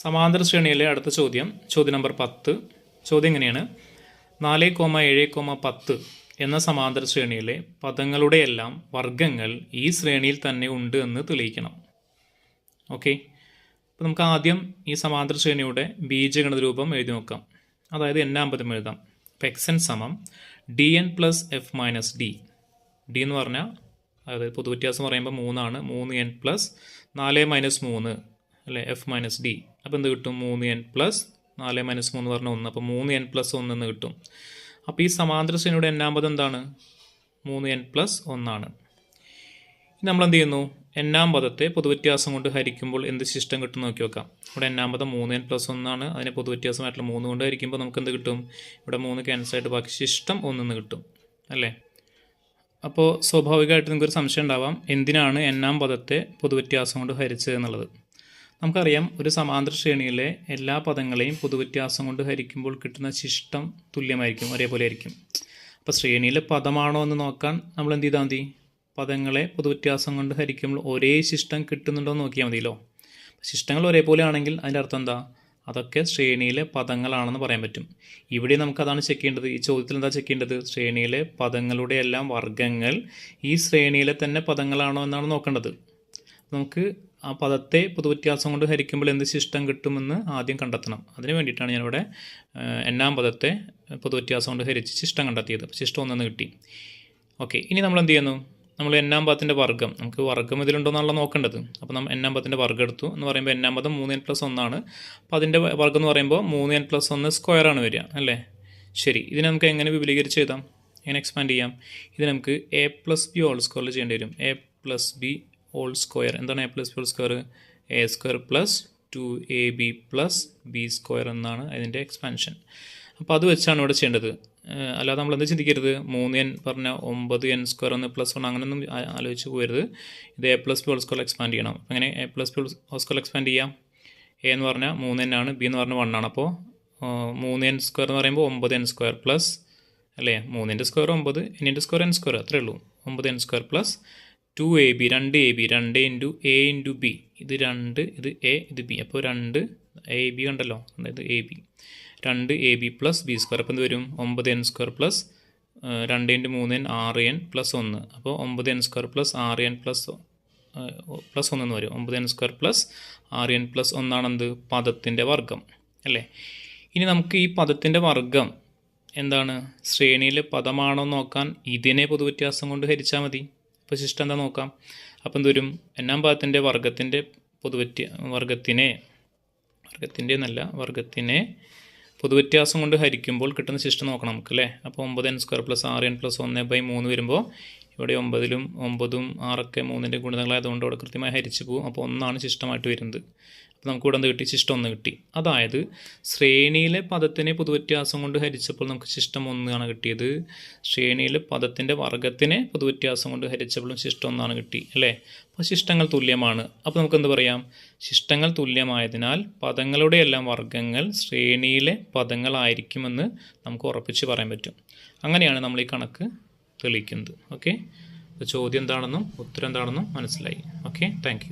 സമാന്തര ശ്രേണിയിലെ അടുത്ത ചോദ്യം ചോദ്യം നമ്പർ പത്ത്. ചോദ്യം എങ്ങനെയാണ് നാല് കോമ ഏഴ് കോമ പത്ത് എന്ന സമാന്തര ശ്രേണിയിലെ പദങ്ങളുടെ എല്ലാം വർഗങ്ങൾ ഈ ശ്രേണിയിൽ തന്നെ ഉണ്ട് എന്ന് തെളിയിക്കണം. ഓക്കെ? അപ്പോൾ നമുക്ക് ആദ്യം ഈ സമാന്തര ശ്രേണിയുടെ ബീജഗണിത രൂപം എഴുതി നോക്കാം. അതായത് എന്നാം പദം എഴുതാം. അപ്പോൾ സമം D N plus F minus D D എന്ന് പറഞ്ഞാൽ അതായത് പൊതുവ്യത്യാസം പറയുമ്പോൾ മൂന്നാണ്. മൂന്ന് എൻ പ്ലസ് നാല് മൈനസ് മൂന്ന്. അല്ലേ? എഫ് മൈനസ് ഡി അപ്പോൾ എന്ത് കിട്ടും? മൂന്ന് എൻ പ്ലസ് നാല് മൈനസ് മൂന്ന് പറഞ്ഞാൽ ഒന്ന്. അപ്പോൾ മൂന്ന് എൻ പ്ലസ് ഒന്ന് എന്ന് കിട്ടും. അപ്പോൾ ഈ സമാന്തര ശ്രേണിയുടെ എണ്ണാമത് എന്താണ്? മൂന്ന് എൻ പ്ലസ് ഒന്നാണ്. നമ്മൾ എന്ത് ചെയ്യുന്നു? എണ്ണാം പദത്തെ പൊതുവ്യത്യാസം കൊണ്ട് ഹരിക്കുമ്പോൾ എന്ത് ശിഷ്ടം കിട്ടും നോക്കി വെക്കാം. ഇവിടെ എണ്ണാം പദം മൂന്ന് എൻ പ്ലസ് ഒന്നാണ്. അതിനെ പൊതുവ്യത്യാസമായിട്ടുള്ള മൂന്ന് കൊണ്ട് ഹരിക്കുമ്പോൾ നമുക്ക് എന്ത് കിട്ടും? ഇവിടെ മൂന്ന് ക്യാൻസൽ ആയിട്ട് ബാക്കി ശിഷ്ടം ഒന്നെന്ന് കിട്ടും. അല്ലേ? അപ്പോൾ സ്വാഭാവികമായിട്ട് നിങ്ങൾക്കൊരു സംശയം ഉണ്ടാവാം. എന്തിനാണ് എണ്ണാം പദത്തെ പൊതുവ്യത്യാസം കൊണ്ട് ഹരിച്ചത് എന്നുള്ളത്? നമുക്കറിയാം ഒരു സമാന്തര ശ്രേണിയിലെ എല്ലാ പദങ്ങളെയും പൊതുവ്യത്യാസം കൊണ്ട് ഹരിക്കുമ്പോൾ കിട്ടുന്ന ശിഷ്ടം തുല്യമായിരിക്കും ഒരേപോലെ ആയിരിക്കും. അപ്പോൾ ശ്രേണിയിലെ പദമാണോ എന്ന് നോക്കാൻ നമ്മൾ എന്ത് ചെയ്താൽ മതി? പദങ്ങളെ പൊതുവ്യത്യാസം കൊണ്ട് ഹരിക്കുമ്പോൾ ഒരേ ശിഷ്ടം കിട്ടുന്നുണ്ടോ എന്ന് നോക്കിയാൽ മതിയല്ലോ. ശിഷ്ടങ്ങൾ ഒരേപോലെ ആണെങ്കിൽ അതിന്റെ അർത്ഥം എന്താ? അതൊക്കെ ശ്രേണിയിലെ പദങ്ങളാണെന്ന് പറയാൻ പറ്റും. ഇവിടെ നമുക്ക് അതാണ് ചെക്ക് ചെയ്യേണ്ടത്. ഈ ചോദ്യത്തിൽ എന്താ ചെക്ക് ചെയ്യേണ്ടത്? ശ്രേണിയിലെ പദങ്ങളുടെ എല്ലാം വർഗങ്ങൾ ഈ ശ്രേണിയിലെ തന്നെ പദങ്ങളാണോ എന്നാണ് നോക്കേണ്ടത്. നമുക്ക് ആ പദത്തെ പൊതുവ്യത്യാസം കൊണ്ട് ഹരിക്കുമ്പോൾ എന്ത് ശിഷ്ടം കിട്ടുമെന്ന് ആദ്യം കണ്ടെത്തണം. അതിന് വേണ്ടിയിട്ടാണ് ഞാനിവിടെ എണ്ണാം പദത്തെ പൊതുവ്യത്യാസം കൊണ്ട് ഹരിച്ച് ശിഷ്ടം കണ്ടെത്തിയത്. ശിഷ്ടം ഒന്നെന്ന് കിട്ടി. ഓക്കെ ഇനി നമ്മൾ എന്ത് ചെയ്യുന്നു? നമ്മൾ എണ്ണാം പദത്തിന്റെ വർഗം നമുക്ക് വർഗം ഇതിലുണ്ടോ എന്നുള്ള നോക്കേണ്ടത്. അപ്പോൾ നമ്മൾ എണ്ണാം പദത്തിന്റെ വർഗം എടുത്തു എന്ന് പറയുമ്പോൾ എണ്ണാം പദം മൂന്ന് എൻ പ്ലസ് ഒന്നാണ് അപ്പോൾ അതിന്റെ വർഗം എന്ന് പറയുമ്പോൾ മൂന്ന് എൻ പ്ലസ് ഒന്ന് സ്ക്വയറാണ് വരിക അല്ലേ? ശരി ഇതിനെ നമുക്ക് എങ്ങനെ വിപുലീകരിച്ച് എഴുതാം? എങ്ങനെ എക്സ്പാൻഡ് ചെയ്യാം. ഇത് നമുക്ക് എ പ്ലസ് ബി ഹോൾ സ്ക്വയറിൽ ചെയ്യേണ്ടി വരും. A plus B whole square എന്താണ് A plus whole square A square plus two A B plus B square എന്നാണ് അതിന്റെ എക്സ്പാൻഷൻ അപ്പോൾ അത് വെച്ചാണ് ഇവിടെ ചെയ്യേണ്ടത്. അല്ലാതെ നമ്മൾ എന്ത് ചിന്തിക്കരുത്? മൂന്ന് എൻ പറഞ്ഞ ഒമ്പത് എൻ സ്ക്വയർ ഒന്ന് പ്ലസ് വൺ അങ്ങനെയൊന്നും ആലോചിച്ച് പോകരുത്. ഇത് A plus B whole square expand ചെയ്യണം. അങ്ങനെ A plus B whole square expand ചെയ്യാം? എ എന്ന് പറഞ്ഞാൽ മൂന്ന് എൻ ആണ് ബി എന്ന് പറഞ്ഞാൽ വൺ ആണ്. അപ്പോൾ മൂന്ന് എൻ സ്ക്വയർ എന്ന് പറയുമ്പോൾ ഒമ്പത് എൻ സ്ക്വയർ പ്ലസ് അല്ലേ? മൂന്നിന്റെ സ്ക്വയർ ഒമ്പത് എന്നിന്റെ സ്ക്വയർ എൻ സ്ക്വയർ അത്രേ ഉള്ളൂ. ഒമ്പത് N square plus two A B രണ്ട് എ ബി രണ്ട് ഇന്റു എ ഇന്റു ബി ഇത് രണ്ട് ഇത് എ ഇത് ബി അപ്പോൾ രണ്ട് എ ബി കണ്ടല്ലോ? അതായത് എ ബി രണ്ട് A B plus B square അപ്പോൾ എന്ത് വരും? ഒമ്പത് എൻ സ്ക്വയർ പ്ലസ് രണ്ട് ഇന്റു മൂന്ന് എൻ ആറ് എൻ പ്ലസ് ഒന്ന്. അപ്പോൾ ഒമ്പത് എൻ സ്ക്വയർ പ്ലസ് ആറ് എൻ പ്ലസ് പ്ലസ് ഒന്നെന്ന് വരും. ഒമ്പത് എൻ സ്ക്വയർ പ്ലസ് ആറ് എൻ പ്ലസ് ഒന്നാണെന്ത് പദത്തിന്റെ വർഗം. അല്ലേ? ഇനി നമുക്ക് ഈ പദത്തിന്റെ വർഗം എന്താണ്? ശ്രേണിയിലെ പദമാണോ നോക്കാൻ ഇതിനെ പൊതുവ്യത്യാസം കൊണ്ട് ഹരിച്ചാൽ മതി. അപ്പോൾ ശിഷ്ടം എന്താ നോക്കാം? അപ്പം എന്തോരും എണ്ണാം പദത്തിന്റെ വർഗത്തിന്റെ പൊതുവറ്റ വർഗത്തിനെ വർഗത്തിന്റെ എന്നല്ല വർഗത്തിനെ പൊതുവ്യത്യാസം കൊണ്ട് ഹരിക്കുമ്പോൾ കിട്ടുന്ന ശിഷ്ടം നോക്കണം നമുക്ക് അല്ലേ? അപ്പോൾ ഒമ്പത് എൻ സ്ക്വയർ പ്ലസ് ആറ് എൻ പ്ലസ് ഒന്ന് ബൈ മൂന്ന് വരുമ്പോൾ ഇവിടെ ഒമ്പതിലും ഒമ്പതും ആറൊക്കെ മൂന്നിന്റെ ഗുണിതങ്ങളായതുകൊണ്ട് ഇവിടെ കൃത്യമായി ഹരിച്ചു പോകും. അപ്പോൾ ഒന്നാണ് ശിഷ്ടമായിട്ട് വരുന്നത്. അപ്പോൾ നമുക്ക് ഇവിടെ എന്ത് കിട്ടി? ശിഷ്ടം ഒന്ന് കിട്ടി. അതായത് ശ്രേണിയിലെ പദത്തിനെ പൊതുവ്യത്യാസം കൊണ്ട് ഹരിച്ചപ്പോൾ നമുക്ക് ശിഷ്ടം ഒന്നാണ് കിട്ടിയത്. ശ്രേണിയിലെ പദത്തിന്റെ വർഗത്തിനെ പൊതുവ്യത്യാസം കൊണ്ട് ഹരിച്ചപ്പോഴും ശിഷ്ടം ഒന്നാണ് കിട്ടി അല്ലേ? അപ്പോൾ ശിഷ്ടങ്ങൾ തുല്യമാണ്. അപ്പോൾ നമുക്ക് എന്ത് പറയാം? ശിഷ്ടങ്ങൾ തുല്യമായതിനാൽ പദങ്ങളുടെ എല്ലാം വർഗങ്ങൾ ശ്രേണിയിലെ പദങ്ങളായിരിക്കുമെന്ന് നമുക്ക് ഉറപ്പിച്ച് പറയാൻ പറ്റും. അങ്ങനെയാണ് നമ്മൾ ഈ കണക്ക് തെളിയിക്കുന്നത്. ഓക്കെ ചോദ്യം എന്താണെന്നും ഉത്തരം എന്താണെന്നും മനസ്സിലായി. Okay thank